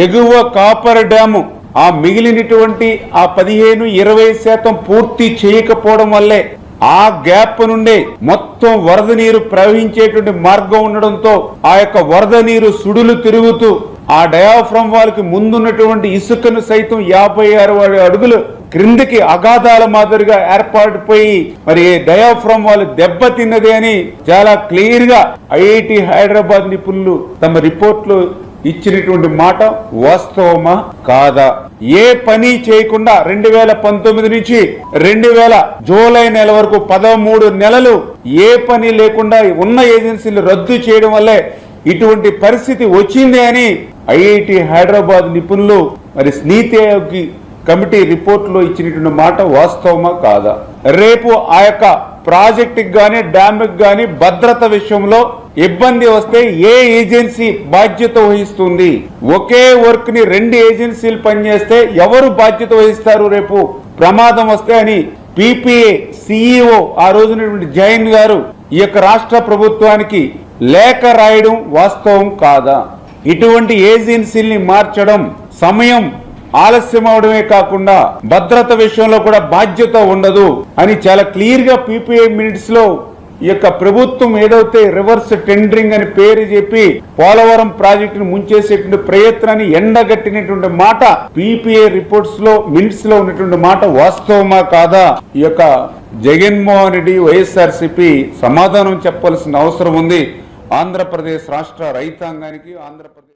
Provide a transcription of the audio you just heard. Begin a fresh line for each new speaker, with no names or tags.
ఎగువ coffer dam ఆ మిగిలినటువంటి ఆ పదిహేను ఇరవై శాతం పూర్తి చేయకపోవడం వల్లే ఆ గ్యాప్ నుండే మొత్తం వరద నీరు ప్రవహించేటువంటి మార్గం ఉండడంతో ఆ యొక్క వరద నీరు సుడులు తిరుగుతూ ఆ డయాఫ్రమ్ వాళ్ళకి ముందున్నటువంటి ఇసుకను సైతం యాభై ఆరు అడుగులు క్రిందికి అగాధాల మాదిరిగా ఏర్పాటుపోయి మరి డయాఫ్రమ్ వాళ్ళు దెబ్బతిన్నది అని చాలా క్లియర్గా ఐఐటి హైదరాబాద్ నిపుణులు తమ రిపోర్ట్లు ఇచ్చినటువంటి మాట వాస్తవమా కాదా? ఏ పని చేయకుండా రెండు వేల పంతొమ్మిది నుంచి రెండు వేల జూలై నెల వరకు పదమూడు నెలలు ఏ పని లేకుండా ఉన్న ఏజెన్సీలు రద్దు చేయడం వల్లే ఇటువంటి పరిస్థితి వచ్చింది అని ఐఐటి హైదరాబాద్ నిపుణులు మరి నీతి ఆయోగ్ కమిటీ రిపోర్టులో ఇచ్చినటువంటి మాట వాస్తవమా కాదా? రేపు ఆ యొక్క ప్రాజెక్టుకి గాని డ్యామ్కి గాని భద్రత విషయంలో ఇబ్బంది వస్తే ఏ ఏజెన్సీ బాధ్యత వహిస్తుంది? ఒకే వర్క్ని రెండు ఏజెన్సీలు పనిచేస్తే ఎవరు బాధ్యత వహిస్తారు రేపు? ప్రమాదం వస్తే అని పిపిఏ సిఇఓ ఆ రోజునటువంటి జైన్ గారు ఈ యొక్క రాష్ట్ర ప్రభుత్వానికి లేఖ రాయడం వాస్తవం కాదా? ఇటువంటి ఏజెన్సీల్ని మార్చడం సమయం ఆలస్యం అవడమే కాకుండా భద్రత విషయంలో కూడా బాధ్యత ఉండదు అని చాలా క్లియర్గా పీపీఐ మినిట్స్లో ఈ యొక్క ప్రభుత్వం ఏదైతే రివర్స్ టెండరింగ్ అని పేరు చెప్పి పోలవరం ప్రాజెక్టును ముంచేసేటువంటి ప్రయత్నాన్ని ఎండగట్టినటువంటి మాట పీపీఏ రిపోర్ట్స్లో మినిట్స్లో ఉన్నటువంటి మాట వాస్తవమా కాదా? ఈ యొక్క జగన్మోహన్ రెడ్డి వైఎస్ఆర్సీపీ సమాధానం చెప్పాల్సిన అవసరం ఉంది. ఆంధ్రప్రదేశ్ రాష్ట్ర రైతాంగానికి ఆంధ్రప్రదేశ్